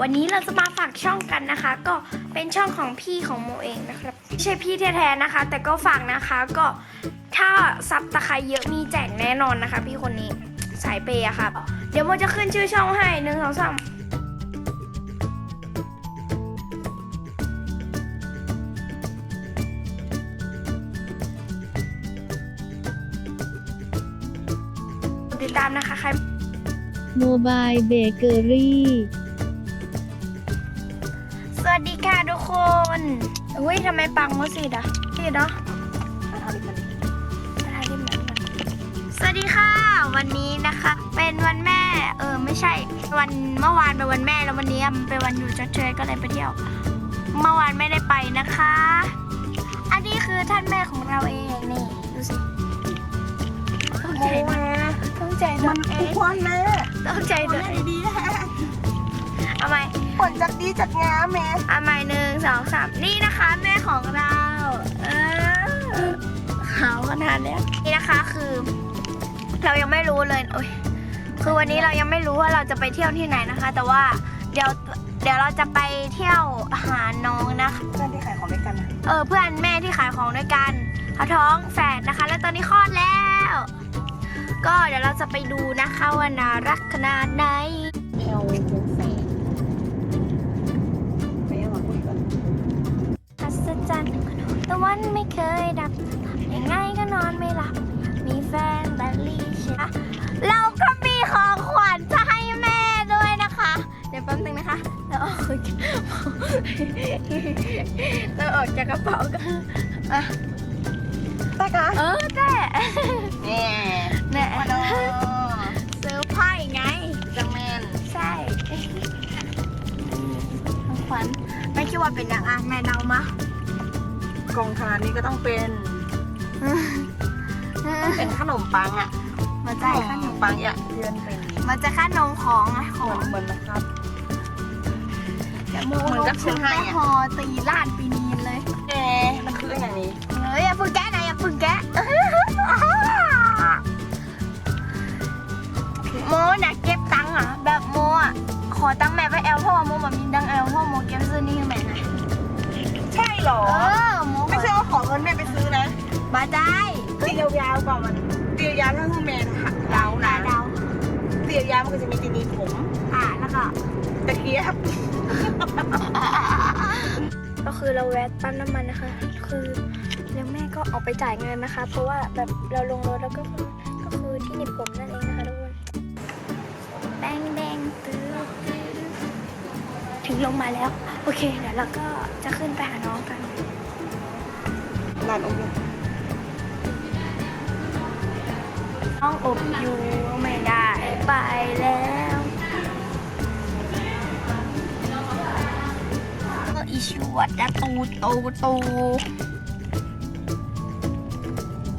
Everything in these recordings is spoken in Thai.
วันนี้เราจะมาฝากช่องกันนะคะ ก็เป็นช่องของพี่ของโมเองนะครับไม่ใช่พี่แท้ๆนะคะ แต่ก็ฝากนะคะก็ถ้าซับตะไคร้เยอะมีแจกแน่นอนนะคะ พี่คนนี้สายเปย์อะครับเดี๋ยวโมจะขึ้นชื่อช่องให้หนึ่งสองสามติดตามนะคะใครโมบายเบเกอรี่ สวัสดีค่ะทุกคนอุ้ยทำไมปังวะสิดะสิเนาะสวัสดีค่ะ วันนี้นะคะ เป็นวันแม่ เออไม่ใช่ วันเมื่อวานเป็นวันแม่แล้ววันนี้มันเป็นวันอยู่เฉยๆก็เลยไปเที่ยว เมื่อวานไม่ได้ไปนะคะ อันนี้คือท่านแม่ของเราเองนี่ดูสิต้องใจด้วยต้องใจด้มัวนยอ้วนนะต้องใจคด้นวยไหนดีนะ เอาไหมผลจากดีจากงามแม่อันใหม่หนึ่งสองสามนี่นะคะ แม่ของเราเออขาวขนาดเนี้ยนี่นะคะคือ เรายังไม่รู้เลยโอ้ยคือวันนี้เรายังไม่รู้ว่าเราจะไปเที่ยวที่ไหนนะคะ แต่ว่าเดี๋ยวเดี๋ยวเราจะไปเที่ยวหาน้องนะคะเพื่อนที่ขายของด้วยกันนะเออเพื่อนแม่ที่ขายของด้วยกันเขาท้องแฝดนะคะ แล้วตอนนี้คลอดแล้ว ก็เดี๋ยวเราจะไปดูนะคะว่าน่ารักขนาดไหน นไม่เคยดับยังไงก็นอนไม่หลับ มีแฟนแต่ลีชะเราก็มีของขวัญจะให้แม่ด้วยนะคะ เดี๋ยวแป๊บนึงนะคะเราออกเราออกจากกระเป๋ากันอะแต่กะเออแต่แม่แน่มาดูเซอร์ไพรส์ไงจังแมนใช่ของขวัญไม่คิดว่าเป็นอย่างอะแม่เดามา กองขนาดนี้ก็ต้องเป็นเป็นขนมปังอะมาขจ่ายขนนมมปังอะเดือนเป็นมันจะค่านมของอะขเหอมืองนเหมือนนะครับจะโมเหมือนกับชุดให้อะพอตีลาดปีนีนเลยเอ๊ะมันคืออย่างนี้ บาได้ตียาวๆก่อนมันตียาวๆก็คือแม่หักดาวนะดาวตียาวๆมันก็จะมีตีนีผมอะแล้วก็ตะเกียบ ก็คือเราแวะปั๊มน้ำมันนะคะ คือแล้วแม่ก็ออกไปจ่ายเงินนะคะ เพราะว่าแบบเราลงรถแล้วก็คือก็คือที่หนิบผมนั่นเองนะคะทุกคนแดงแดงตื้อตื้อถึงลงมาแล้ว โอเคเดี๋ยวเราก็จะขึ้นไปหาน้องกันหลานอม ยิ้มน้องอบอยู่ไม่ได้ไปแล้วก็อีชวดและตูตูตู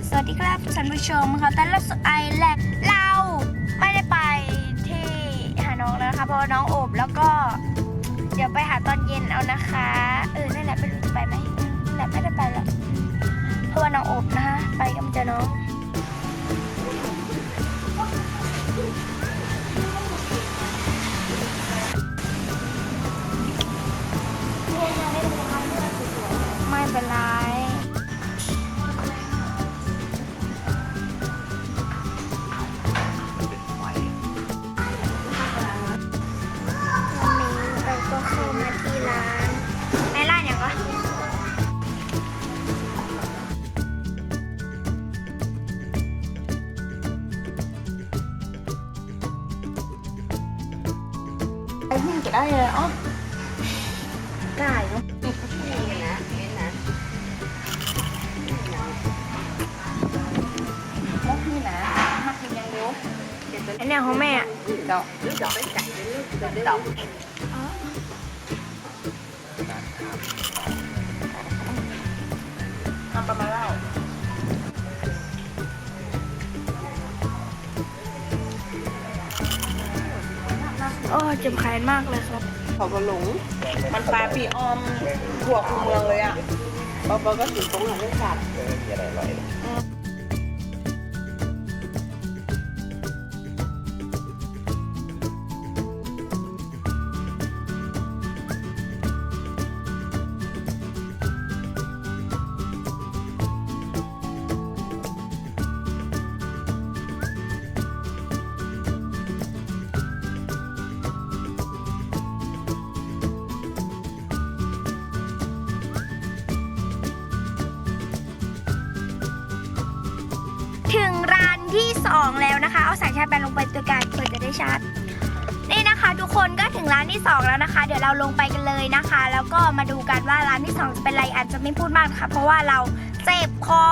สวัสดีครับท่านผู้ชมค่ะแต่ละสไอแลกเราไม่ได้ไปที่หาน้องแล้วนะคะเพราะน้องอบแล้วก็ เดี๋ยวไปหาตอนเย็นเอานะคะ เออนั่นแหละไม่รู้จะไปไหมนั่นแหละไม่ได้ไปแล้วเพราะว่าน้องอบนะคะไปกับเจอน้อง ไอ้พี่จะได้เลยอ๋อไก่เนาะนี่นะนี่นะมกนี่นะหักยังเร็วเดี๋ยวจะอันเนี้ยของแม่อะดอกหรือดอกไปไก่หรือดอกทำประมาณเล่า อ้เจ็บแขนมากเลยครับเขาก็หลง มันปลาปีออมถั่วคูเมืองเลยอะปอปอก็ถือตรงหลังไม่ขาด องแล้วนะคะ เอาสายชาร์จแบตลงไปตัวกันเพื่อจะได้ชาร์จ นี่นะคะทุกคนก็ถึงร้านที่ 2 แล้วนะคะ เดี๋ยวเราลงไปกันเลยนะคะ แล้วก็มาดูกันว่าร้านที่2จะเป็นอะไรอาจจะไม่พูดมากค่ะ เพราะว่าเราเจ็บคอ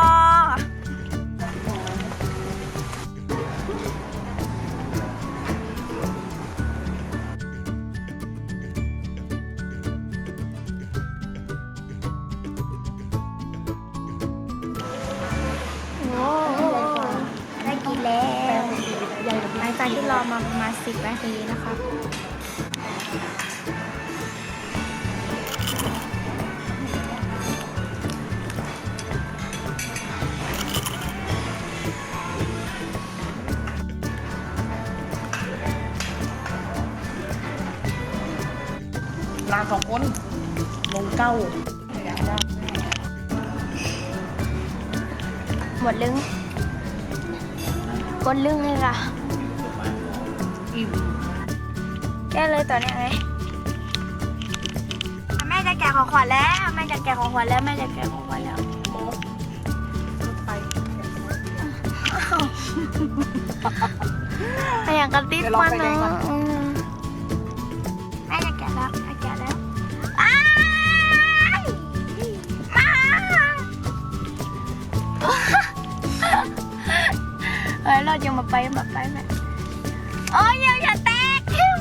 รอมาประมาณสิบนาทีนะครับลาสองคน ลงเก้า หมดลึงกดลึงเลยค่ะ อิ่มแก้เลยต่อเนี่ยไงแม่จะแกะของขวัญแล้วแม่จะแกะของขวัญแล้วแม่จะแกะของขวัญแล้วโมไปแต่อย่างกระติบมันเนาะอืมแม่จะแกะแล้วแม่แกะแล้วอ้ายมาเฮ้ยเราจะมาไปมาไปแม่ โอ้ยเหี่ยวอย่าแตก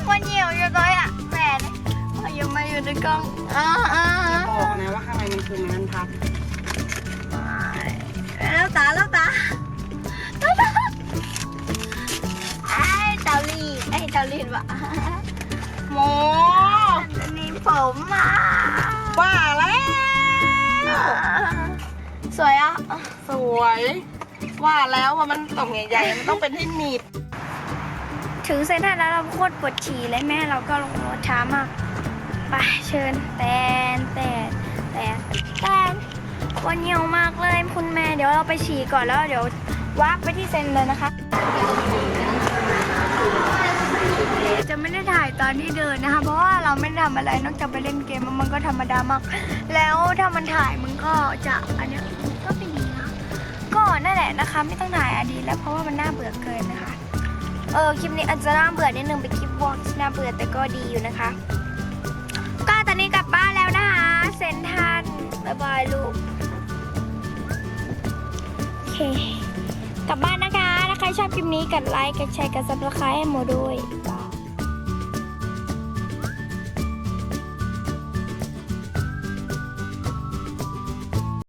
มันเหี่ยวอยู่เลยอะแม่เนี่ยโอ้ยยังมาอยู่ในกล้องอ่าอ่าจะบอกนะว่าข้างในมันคือมันพับแล้วตาแล้วตาไอ้เตาลีดไอ้เตาลีดวะโมอันนี้ผมอะว่าแล้ว สวยอะ สวย ว่าแล้วว่ามันตรงใหญ่ๆมันต้องเป็นที่หนีบ ถึงเซ็นทรัลแล้วเราโคตรปวดฉี่เลยแม่เราก็ลงรถช้ามากไปเชิญแตนแตนแตนแตนวันเหนียวมากเลยคุณแม่เดี๋ยวเราไปฉี่ก่อนแล้วเดี๋ยววาร์ปไปที่เซ็นเลยนะคะ จะไม่ได้ถ่ายตอนที่เดินนะคะ เพราะว่าเราไม่ได้ทำอะไรนอกจากไปเล่นเกมมันก็ธรรมดามาก แล้วถ้ามันถ่ายมันก็จะอันนี้ก็ไม่ดีนะก็นั่นแหละนะคะ ไม่ต้องถ่ายอดีตแล้วเพราะว่ามันน่าเบื่อเกินนะคะ เออคลิปนี้อาจจะน่าเบื่อนิดนึงเป็นคลิปวอล์กที่น่าเบื่อแต่ก็ดีอยู่นะคะ ก็ตอนนี้กลับบ้านแล้วนะคะเซนทันบายบายลูกโอเคกลับบ้านนะคะถ้าใครชอบคลิปนี้กดไลค์กดแชร์กดซับสไครต์ให้โมด้วย